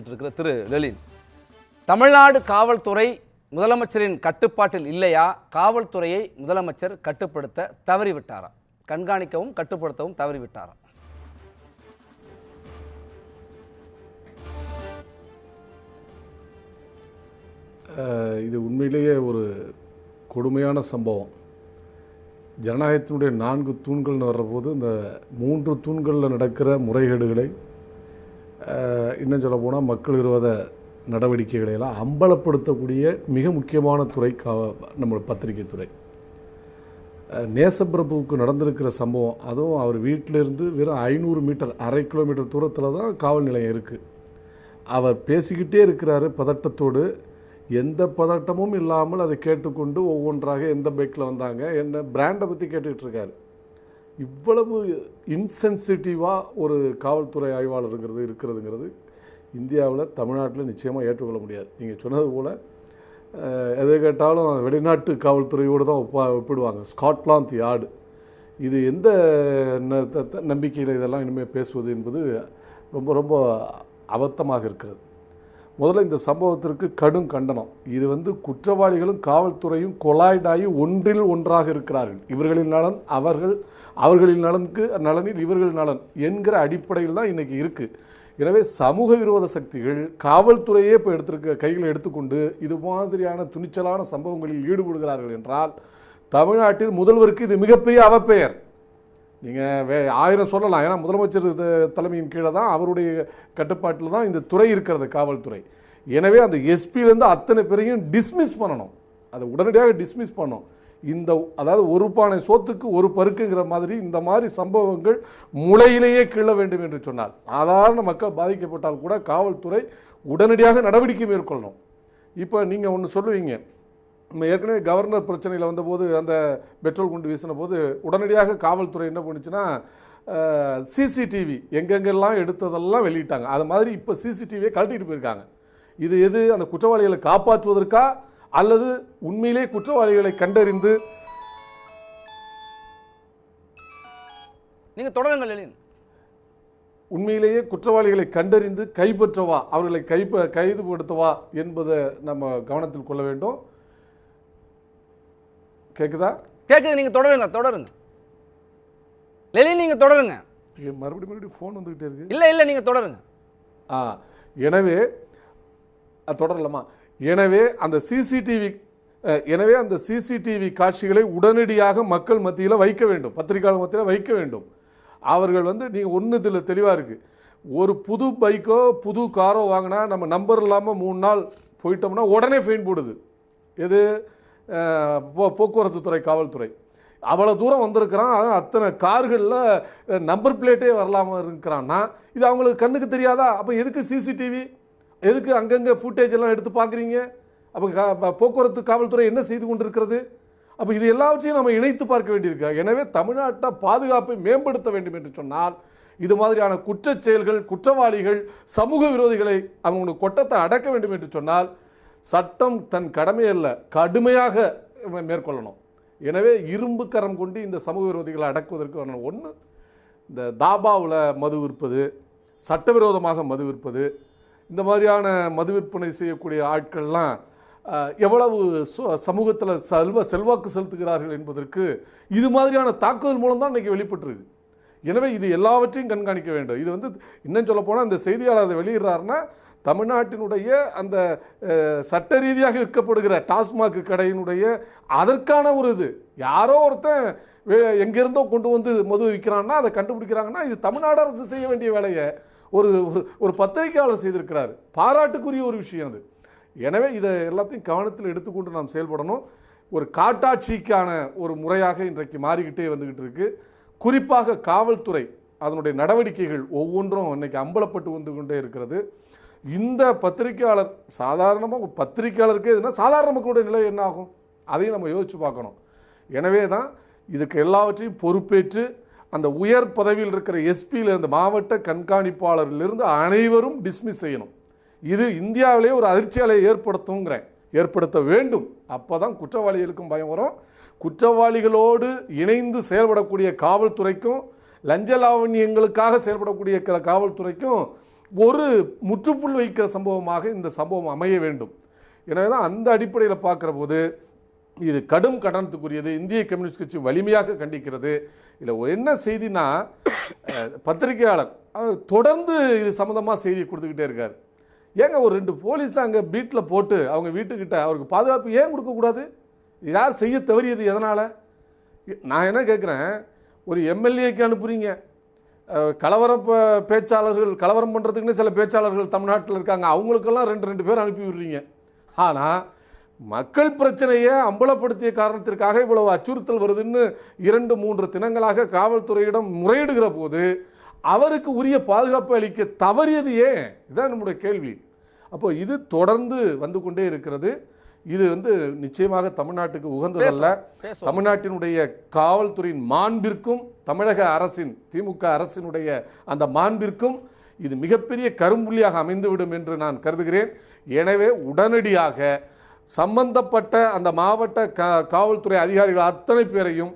இருக்கிற திரு லலின். தமிழ்நாடு காவல்துறை முதலமைச்சரின் கட்டுப்பாட்டில் இல்லையா? காவல்துறையை முதலமைச்சர் கட்டுப்படுத்த தவறிவிட்டாரா? கண்காணிக்கவும் கட்டுப்படுத்தவும் தவறிவிட்டாரா? இது உண்மையிலேயே ஒரு கொடுமையான சம்பவம். ஜனநாயகத்தினுடைய நான்கு தூண்கள்னு வர்றபோது இந்த மூன்று தூண்களில் நடக்கிற முறைகேடுகளை இன்னும் சொல்ல போனால் மக்கள் விரோத நடவடிக்கைகளையெல்லாம் அம்பலப்படுத்தக்கூடிய மிக முக்கியமான துறை கா நம்ம பத்திரிகை துறை. நேசப்பிரபுவுக்கு நடந்திருக்கிற சம்பவம் அதுவும் அவர் வீட்டிலிருந்து வெறும் ஐநூறு மீட்டர் அரை கிலோமீட்டர் தூரத்தில் தான் காவல் நிலையம் இருக்குது அவர் பேசிக்கிட்டே இருக்கிறாரு பதட்டத்தோடு. எந்த பதட்டமும் இல்லாமல் அதை கேட்டுக்கொண்டு ஒவ்வொன்றாக எந்த பைக்கில் வந்தாங்க என்ன பிராண்டை பற்றி கேட்டுக்கிட்டு இருக்காரு. இவ்வளவு இன்சென்சிட்டிவாக ஒரு காவல்துறை ஆய்வாளருங்கிறது இருக்கிறதுங்கிறது இந்தியாவில் தமிழ்நாட்டில் நிச்சயமாக ஏற்றுக்கொள்ள முடியாது. நீங்கள் சொன்னது போல் எதை கேட்டாலும் வெளிநாட்டு காவல்துறையோடு தான் ஒப்பா ஒப்பிடுவாங்க. ஸ்காட்லாந்து யார்டு இது எந்த நம்பிக்கையில் இதெல்லாம் இனிமேல் பேசுவது என்பது ரொம்ப ரொம்ப அபத்தமாக இருக்கிறது. முதல்ல இந்த சம்பவத்திற்கு கடும் கண்டனம். இது வந்து குற்றவாளிகளும் காவல்துறையும் கொலாய்டாகி ஒன்றில் ஒன்றாக இருக்கிறார்கள். இவர்களின் நலன் அவர்கள் அவர்களின் நலனுக்கு நலனில் இவர்கள் நலன் என்கிற அடிப்படையில் தான் இன்றைக்கி இருக்குது எனவே சமூக விரோத சக்திகள் காவல்துறையே இப்போ எடுத்திருக்க கையில் எடுத்துக்கொண்டு இது மாதிரியான துணிச்சலான சம்பவங்களில் ஈடுபடுகிறார்கள் என்றால் தமிழ்நாட்டில் முதல்வருக்கு இது மிகப்பெரிய அவப்பெயர். நீங்கள் வே ஆயிரம் சொல்லலாம். ஏன்னா முதலமைச்சர் தலைமையின் கீழே தான் அவருடைய கட்டுப்பாட்டில் தான் இந்த துறை இருக்கிறது காவல்துறை. எனவே அந்த எஸ்பிலேருந்து அத்தனை பேரையும் டிஸ்மிஸ் பண்ணணும். அதை உடனடியாக டிஸ்மிஸ் பண்ணணும். இந்த அதாவது ஒரு பானை சோத்துக்கு ஒரு பருக்குங்கிற மாதிரி இந்த மாதிரி சம்பவங்கள் முளையிலேயே கீழ வேண்டும் என்று சொன்னார். சாதாரண மக்கள் பாதிக்கப்பட்டால் கூட காவல்துறை உடனடியாக நடவடிக்கை மேற்கொள்ளணும். இப்போ நீங்கள் ஒன்று சொல்லுவீங்க. ஏற்கனவே கவர்னர் பிரச்சனையில் வந்தபோது அந்த பெட்ரோல் குண்டு வீசின போது உடனடியாக காவல்துறை என்ன பண்ணுச்சுன்னா சிசிடிவி எங்கெங்கெல்லாம் எடுத்ததெல்லாம் வெளியிட்டாங்க. அது மாதிரி இப்போ சிசிடிவியை கழட்டிட்டு போயிருக்காங்க. இது எது? அந்த குற்றவாளிகளை காப்பாற்றுவதற்கா? அல்லது உண்மையிலே குற்றவாளிகளை கண்டறிந்து நீங்க தொடருங்கள் உண்மையிலேயே குற்றவாளிகளை கண்டறிந்து கைப்பற்றவா? அவர்களை கைப்ப கைதுபடுத்தவா என்பதை நம்ம கவனத்தில் கொள்ள வேண்டும். கேக்குதா? கேட்குது நீங்க தொடருங்க தொடருங்க. லலின் நீங்க தொடருங்க. மறுபடியும் மறுபடியும் ஃபோன் வந்துகிட்டே இருக்கு. இல்ல இல்ல நீங்க தொடருங்க. ஆ எனவே தொடரலாமா? எனவே அந்த சிசிடிவி எனவே அந்த சிசிடிவி காட்சிகளை உடனடியாக மக்கள் மத்தியில் வைக்க வேண்டும். பத்திரிகையாளர் மத்தியில் வைக்க வேண்டும். அவர்கள் வந்து நீங்கள் ஒன்று இதில் தெளிவாக இருக்குது ஒரு புது பைக்கோ புது காரோ வாங்கினா நம்ம நம்பர் இல்லாமல் மூணு நாள் போயிட்டோம்னா உடனே ஃபைன் போடுது. எது? போக்குவரத்து துறை காவல்துறை. அவ்வளோ தூரம் வந்திருக்கிறான். அத்தனை கார்களில் நம்பர் பிளேட்டே வரலாமல் இருக்கிறான்னா இது அவங்களுக்கு கண்ணுக்கு தெரியாதா? அப்போ எதுக்கு சிசிடிவி எதுக்கு அங்கங்கே ஃபுட்டேஜ் எல்லாம் எடுத்து பார்க்குறீங்க? அப்போ போக்குவரத்து காவல்துறை என்ன செய்து கொண்டிருக்கிறது? அப்போ இது எல்லாவற்றையும் நம்ம இணைத்து பார்க்க வேண்டியிருக்கு. எனவே தமிழ்நாட்டை பாதுகாப்பை மேம்படுத்த வேண்டும் என்று சொன்னால் இது மாதிரியான குற்றச் செயல்கள் குற்றவாளிகள் சமூக விரோதிகளை அவங்களுடைய கொட்டத்தை அடக்க வேண்டும் என்று சொன்னால் சட்டம் தன் கடமை அல்ல கடுமையாக மேற்கொள்ளணும். எனவே இரும்பு கரம் கொண்டு இந்த சமூக விரோதிகளை அடக்குவதற்கு ஒன்று இந்த தாபாவில் மது விற்பது சட்டவிரோதமாக மது விற்பது இந்த மாதிரியான மது விற்பனை செய்யக்கூடிய ஆட்கள்லாம் எவ்வளவு சமூகத்தில் செல்வ செல்வாக்கு செலுத்துகிறார்கள் என்பதற்கு இது மாதிரியான தாக்குதல் மூலம் தான் இன்றைக்கி வெளிப்பட்டிருக்கு. எனவே இது எல்லாவற்றையும் கண்காணிக்க வேண்டும். இது வந்து இன்னும் சொல்ல போனால் இந்த செய்தியாளர் அதை வெளியிடுறாருன்னா தமிழ்நாட்டினுடைய அந்த சட்ட ரீதியாக விற்கப்படுகிற டாஸ்மாக் கடையினுடைய அதற்கான ஒரு இது. யாரோ ஒருத்தன் வே- கொண்டு வந்து மது விற்கிறான்னா அதை கண்டுபிடிக்கிறாங்கன்னா இது தமிழ்நாடு அரசு செய்ய வேண்டிய வேலையை ஒரு ஒரு- ஒரு பத்திரிகையாளர் செய்திருக்கிறார். பாராட்டுக்குரிய ஒரு விஷயம் அது. எனவே இதை எல்லாத்தையும் கவனத்தில் எடுத்துக்கொண்டு நாம் செயல்படணும். ஒரு காட்டாட்சிக்கான ஒரு முறையாக இன்றைக்கு மாறிக்கிட்டே வந்துக்கிட்டு இருக்கு. குறிப்பாக காவல்துறை அதனுடைய நடவடிக்கைகள் ஒவ்வொன்றும் இன்றைக்கி அம்பலப்பட்டு வந்து கொண்டே இருக்கிறது. இந்த பத்திரிகையாளர் சாதாரணமாக பத்திரிகையாளருக்கு எதுனா சாதாரண மக்களுடைய நிலை என்ன ஆகும்? அதையும் நம்ம யோசிச்சு பார்க்கணும். எனவே தான் இதுக்கு எல்லாவற்றையும் பொறுப்பேற்று அந்த உயர் பதவியில் இருக்கிற எஸ்பியில் இருந்த மாவட்ட கண்காணிப்பாளரிலிருந்து அனைவரும் டிஸ்மிஸ் செய்யணும். இது இந்தியாவிலேயே ஒரு அதிர்ச்சியாலை ஏற்படுத்துங்கிறேன் ஏற்படுத்த வேண்டும். அப்போ தான் குற்றவாளிகளுக்கும் பயம் வரும். குற்றவாளிகளோடு இணைந்து செயல்படக்கூடிய காவல்துறைக்கும் லஞ்ச லாவண்யங்களுக்காக செயல்படக்கூடிய காவல்துறைக்கும் ஒரு முற்றுப்புள் வைக்கிற சம்பவமாக இந்த சம்பவம் அமைய வேண்டும். எனவே தான் அந்த அடிப்படையில் பார்க்குற போது இது கடும் கண்டனத்துக்குரியது. இந்திய கம்யூனிஸ்ட் கட்சி வலிமையாக கண்டிக்கிறது. இதில் என்ன செய்தினா பத்திரிகையாளர் தொடர்ந்து இது சம்மந்தமாக செய்தி கொடுத்துக்கிட்டே இருக்கார். ஏங்க ஒரு ரெண்டு போலீஸ் அங்கே பீட்டில் போட்டு அவங்க வீட்டுக்கிட்ட அவருக்கு பாதுகாப்பு ஏன் கொடுக்கக்கூடாது? யார் செய்ய தவறியது எதனால்? நான் என்ன கேட்குறேன் ஒரு எம்எல்ஏக்கு அனுப்புறீங்க. கலவர கலவரம் ப- பேச்சாளர்கள் கலவரம் பண்ணுறதுக்குன்னு சில பேச்சாளர்கள் தமிழ்நாட்டில் இருக்காங்க. அவங்களுக்கெல்லாம் ரெண்டு ரெண்டு பேர் அனுப்பி விடுறீங்க. ஆனால் மக்கள் பிரச்சனையை அம்பலப்படுத்திய காரணத்திற்காக இவ்வளவு அச்சுறுத்தல் வருதுன்னு இரண்டு மூன்று தினங்களாக காவல்துறையிடம் முறையிடுகிற போது அவருக்கு உரிய பாதுகாப்பு அளிக்க தவறியது ஏன்? இதுதான் நம்முடைய கேள்வி. அப்போ இது தொடர்ந்து வந்து கொண்டே இருக்கிறது. இது வந்து நிச்சயமாக தமிழ்நாட்டுக்கு உகந்ததல்ல. தமிழ்நாட்டினுடைய காவல்துறையின் மாண்பிற்கும் தமிழக அரசின் திமுக அரசினுடைய அந்த மாண்பிற்கும் இது மிகப்பெரிய கரும்புள்ளியாக அமைந்துவிடும் என்று நான் கருதுகிறேன் எனவே உடனடியாக சம்பந்தப்பட்ட அந்த மாவட்ட காவல்துறை அதிகாரிகள் அத்தனை பேரையும்